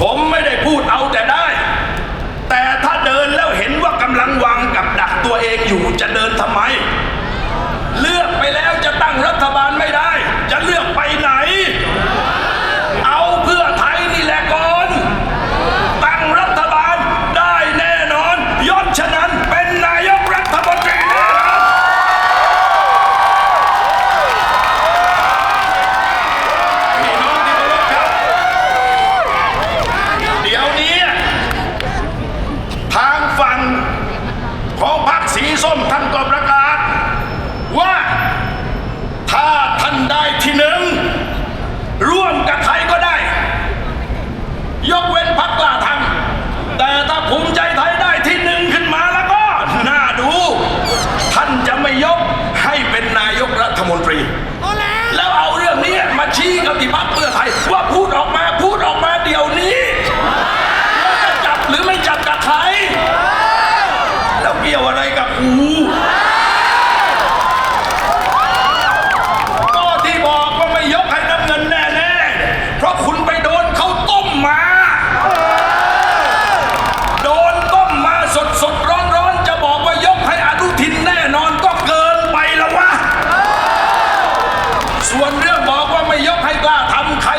ผมไม่ได้พูดเอาแต่ได้ แต่ถ้าเดินแล้วเห็นว่ากำลังวางกับดักตัวเองอยู่จะเดินทำไม ส้มท่านก็ประกาศ ว่าถ้าท่านได้ที่หนึ่งร่วมกับไทยก็ได้ ยกเว้นพักกล้าทำแต่ถ้าภูมิใจไทยได้ที่หนึ่งขึ้นมาแล้วก็ น่าดู ท่านจะไม่ยกให้เป็นนายกรัฐมนตรี แล้วเอาเรื่องนี้มาชี้กับที่พักเพื่อไทย ว่าพูดออกมาพูดออกมาเดี๋ยวนี้จะจับหรือไม่จับกับไทย ส่วนเรื่องบอกว่าไม่ยกให้กล้าทำใคร